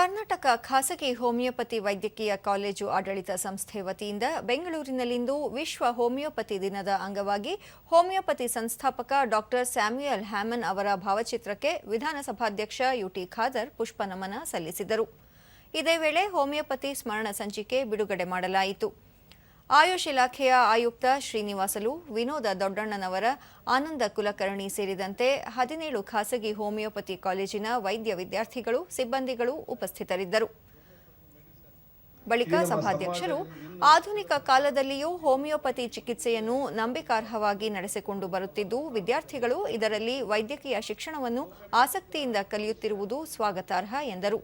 ಕರ್ನಾಟಕ ಖಾಸಗಿ ಹೋಮಿಯೋಪತಿ ವೈದ್ಯಕೀಯ ಕಾಲೇಜು ಆಡಳಿತ ಸಂಸ್ಥೆ ವತಿಯಿಂದ ಬೆಂಗಳೂರಿನಲ್ಲಿಂದು ವಿಶ್ವ ಹೋಮಿಯೋಪತಿ ದಿನದ ಅಂಗವಾಗಿ ಹೋಮಿಯೋಪತಿ ಸಂಸ್ಥಾಪಕ ಡಾಕ್ಟರ್ ಸ್ಯಾಮ್ಯುಯಲ್ ಹ್ಯಾಮನ್ ಅವರ ಭಾವಚಿತ್ರಕ್ಕೆ ವಿಧಾನಸಭಾಧ್ಯಕ್ಷ ಯುಟಿ ಖಾದರ್ ಪುಷ್ಪನಮನ ಸಲ್ಲಿಸಿದರು. ಇದೇ ವೇಳೆ ಹೋಮಿಯೋಪತಿ ಸ್ಮರಣ ಸಂಚಿಕೆ ಬಿಡುಗಡೆ ಮಾಡಲಾಯಿತು. ಆಯುಷ್ ಇಲಾಖೆಯ ಆಯುಕ್ತ ಶ್ರೀನಿವಾಸಲು ವಿನೋದ ದೊಡ್ಡಣ್ಣನವರ ಆನಂದ ಕುಲಕರ್ಣಿ ಸೇರಿದಂತೆ ಹದಿನೇಳು ಖಾಸಗಿ ಹೋಮಿಯೋಪತಿ ಕಾಲೇಜಿನ ವೈದ್ಯ ವಿದ್ಯಾರ್ಥಿಗಳು ಸಿಬ್ಬಂದಿಗಳು ಉಪಸ್ಥಿತರಿದ್ದರು. ಬಳಿಕ ಸಭಾಧ್ಯಕ್ಷರು ಆಧುನಿಕ ಕಾಲದಲ್ಲಿಯೂ ಹೋಮಿಯೋಪತಿ ಚಿಕಿತ್ಸೆಯನ್ನು ನಂಬಿಕಾರ್ಹವಾಗಿ ನಡೆಸಿಕೊಂಡು ಬರುತ್ತಿದ್ದು ವಿದ್ಯಾರ್ಥಿಗಳು ಇದರಲ್ಲಿ ವೈದ್ಯಕೀಯ ಶಿಕ್ಷಣವನ್ನು ಆಸಕ್ತಿಯಿಂದ ಕಲಿಯುತ್ತಿರುವುದು ಸ್ವಾಗತಾರ್ಹ ಎಂದರು.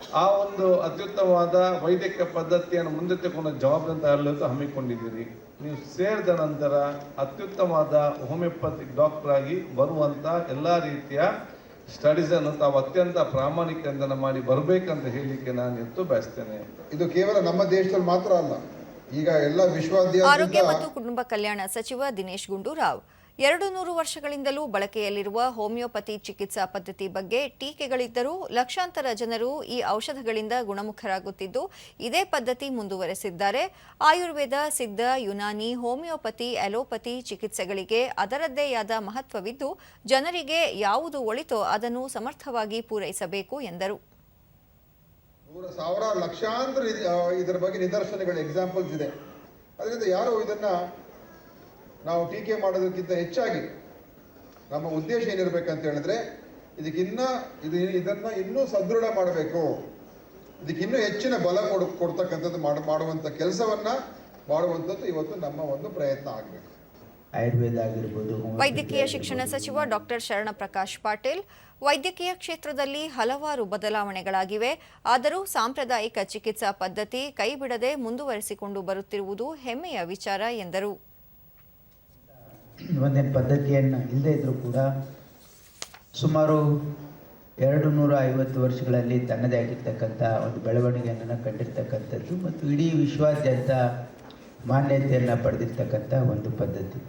ಆ ಒಂದು ಅತ್ಯುತ್ತಮವಾದ ವೈದ್ಯಕೀಯ ಪದ್ಧತಿಯನ್ನು ಮುಂದೆ ತಗೊಂಡ ಜವಾಬ್ದಾರಿ ಹಮ್ಮಿಕೊಂಡಿದ್ದೀರಿ ನೀವು ಸೇರಿದ ನಂತರ ಅತ್ಯುತ್ತಮವಾದ ಹೋಮಿಯೋಪತಿಕ್ ಡಾಕ್ಟರ್ ಆಗಿ ಬರುವಂತ ಎಲ್ಲಾ ರೀತಿಯ ಸ್ಟಡೀಸ್ ಅನ್ನು ತಾವು ಅತ್ಯಂತ ಪ್ರಾಮಾಣಿಕದಿಂದ ಮಾಡಿ ಬರಬೇಕಂತ ಹೇಳಲಿಕ್ಕೆ ನಾನು ಎತ್ತು ಬಯಸ್ತೇನೆ. ಇದು ಕೇವಲ ನಮ್ಮ ದೇಶದಲ್ಲಿ ಮಾತ್ರ ಅಲ್ಲ ಈಗ ಎಲ್ಲ ಆರೋಗ್ಯ ಮತ್ತು ಕುಟುಂಬ ಕಲ್ಯಾಣ ಸಚಿವ ದಿನೇಶ್ ಗುಂಡೂರಾವ್. ಎರಡು ನೂರು ವರ್ಷಗಳಿಂದಲೂ ಬಳಕೆಯಲ್ಲಿರುವ ಹೋಮಿಯೋಪತಿ ಚಿಕಿತ್ಸಾ ಪದ್ಧತಿ ಬಗ್ಗೆ ಟೀಕೆಗಳಿದ್ದರೂ ಲಕ್ಷಾಂತರ ಜನರು ಈ ಔಷಧಗಳಿಂದ ಗುಣಮುಖರಾಗುತ್ತಿದ್ದು, ಇದೇ ಪದ್ಧತಿ ಮುಂದುವರೆಸಿದ್ದಾರೆ. ಆಯುರ್ವೇದ, ಸಿದ್ಧ, ಯುನಾನಿ, ಹೋಮಿಯೋಪತಿ, ಅಲೋಪತಿ ಚಿಕಿತ್ಸೆಗಳಿಗೆ ಅದರದ್ದೇ ಆದ ಮಹತ್ವವಿದ್ದು, ಜನರಿಗೆ ಯಾವುದು ಒಳಿತೋ ಅದನ್ನು ಸಮರ್ಥವಾಗಿ ಪೂರೈಸಬೇಕು ಎಂದರು. ಸಾವಿರ ಲಕ್ಷಾಂತರ ಇದರ ಬಗ್ಗೆ ನಿದರ್ಶನಗಳು ಎಕ್ಸಾಂಪಲ್ಸ್ ಇದೆ. ಅದರಿಂದ ಯಾರು ಇದನ್ನ ನಾವು ಟೀಕೆ ಮಾಡೋದಕ್ಕಿಂತ ಹೆಚ್ಚಾಗಿ ನಮ್ಮ ಉದ್ದೇಶ ಏನಿರ್ಬೇಕಂತ ಹೇಳಿದ್ರೆ ಇದಕ್ಕಿನ್ನ ಇದು ಇದನ್ನ ಇನ್ನೂ ಸದೃಢ ಮಾಡಬೇಕು. ಇದಕ್ಕಿನ್ನೂ ಹೆಚ್ಚಿನ ಬಲ ಕೊಡ ಕೊಡ್ತಕ್ಕಂಥದ್ದು ಮಾಡ ಮಾಡುವಂಥ ಕೆಲಸವನ್ನ ಮಾಡುವಂಥದ್ದು ಇವತ್ತು ನಮ್ಮ ಒಂದು ಪ್ರಯತ್ನ ಆಗಬೇಕು. ಆಯುರ್ವೇದ ಆಗಿರ್ಬೋದು ವೈದ್ಯಕೀಯ ಶಿಕ್ಷಣ. ಸಚಿವ ಡಾಕ್ಟರ್ ಶರಣ ಪ್ರಕಾಶ್ ಪಾಟೀಲ್ ವೈದ್ಯಕೀಯ ಕ್ಷೇತ್ರದಲ್ಲಿ ಹಲವಾರು ಬದಲಾವಣೆಗಳಾಗಿವೆ. ಆದರೂ ಸಾಂಪ್ರದಾಯಿಕ ಚಿಕಿತ್ಸಾ ಪದ್ಧತಿ ಕೈಬಿಡದೆ ಮುಂದುವರೆಸಿಕೊಂಡು ಬರುತ್ತಿರುವುದು ಹೆಮ್ಮೆಯ ವಿಚಾರ ಎಂದರು. ಒಂದೇನು ಪದ್ಧತಿಯನ್ನು ಇಲ್ಲದೇ ಇದ್ದರೂ ಕೂಡ ಸುಮಾರು ಎರಡು ನೂರ ಐವತ್ತು ವರ್ಷಗಳಲ್ಲಿ ತನ್ನದೇ ಆಗಿರ್ತಕ್ಕಂಥ ಒಂದು ಬೆಳವಣಿಗೆಯನ್ನು ಕಂಡಿರ್ತಕ್ಕಂಥದ್ದು ಮತ್ತು ಇಡೀ ವಿಶ್ವಾದ್ಯಂತ ಮಾನ್ಯತೆಯನ್ನು ಪಡೆದಿರ್ತಕ್ಕಂಥ ಒಂದು ಪದ್ಧತಿ.